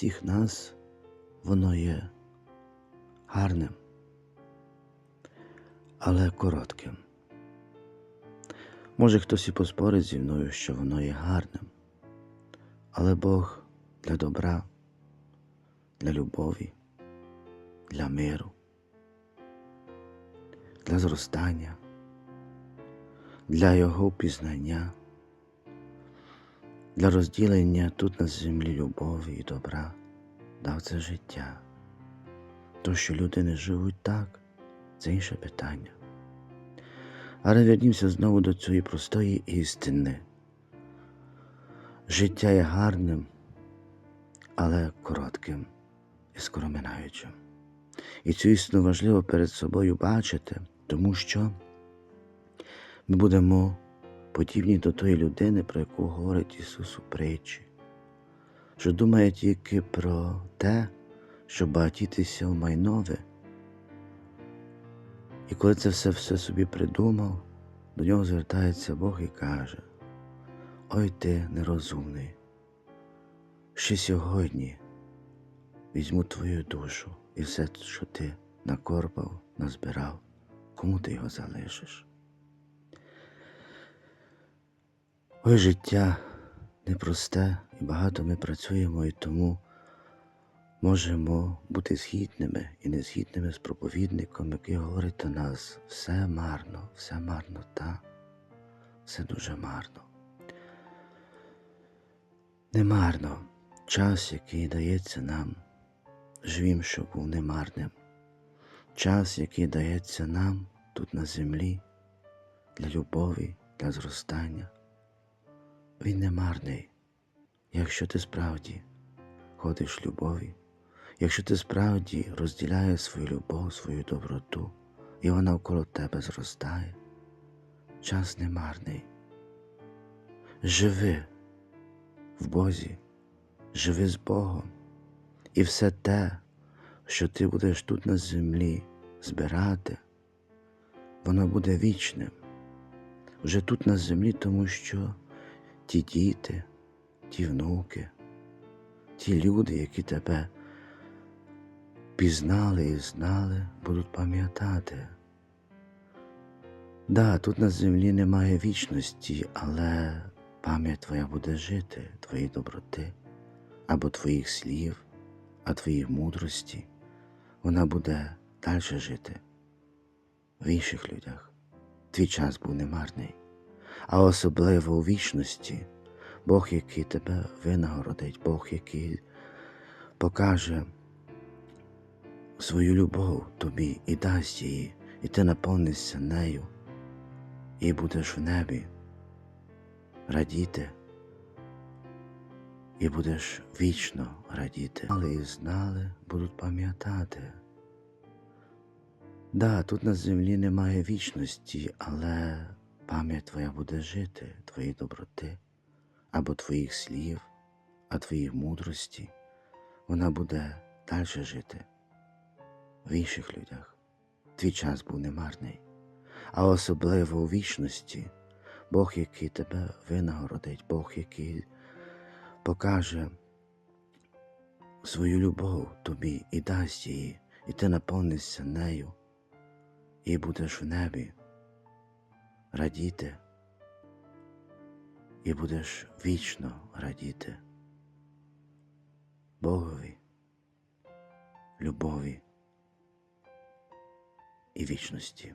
всіх нас воно є гарним, але коротким. Може, хтось і поспорить зі мною, що воно є гарним, але Бог для добра, для любові, для миру, для зростання, для Його пізнання, для розділення тут на землі любові і добра дав це життя. То, що люди не живуть так, це інше питання. Але вернімося знову до цієї простої істини. Життя є гарним, але коротким і скороминаючим. І цю істину важливо перед собою бачити, тому що ми будемо подібні до тої людини, про яку говорить Ісус у притчі, що думає тільки про те, щоб багатітися в майнове. І коли це все все собі придумав, до нього звертається Бог і каже: Ой ти нерозумний, ще сьогодні візьму твою душу і все, що ти накорпав, назбирав, кому ти його залишиш? Ой, життя непросте, і багато ми працюємо, і тому можемо бути згідними і незгідними з проповідником, який говорить до нас все марно, все марно, та все дуже марно. Не марно час, який дається нам, живім, щоб був немарним. Час, який дається нам тут на землі для любові, для зростання. Він не марний, якщо ти справді ходиш в любові, якщо ти справді розділяєш свою любов, свою доброту, і вона навколо тебе зростає, час не марний. Живи в Бозі, живи з Богом, і все те, що ти будеш тут на землі збирати, воно буде вічним. Вже тут на землі, тому що ті діти, ті внуки, ті люди, які тебе пізнали і знали, будуть пам'ятати. Да, тут на землі немає вічності, але пам'ять твоя буде жити, твої доброти, або твоїх слів, а твоїх мудрості, вона буде далі жити в інших людях. Твій час був немарний а особливо у вічності, Бог, який тебе винагородить, Бог, який покаже свою любов тобі і дасть її, і ти наповнишся нею, і будеш в небі радіти, і будеш вічно радіти. Але і знали, будуть пам'ятати. Да, тут на землі немає вічності, але пам'ять твоя буде жити, твої доброти, або твоїх слів, а твоїх мудрості, вона буде далі жити в інших людях. Твій час був немарний, а особливо у вічності, Бог, який тебе винагородить, Бог, який покаже свою любов тобі і дасть її, і ти наповнишся нею, і будеш в небі радіти, і будеш вічно радіти Богові, любові і вічності.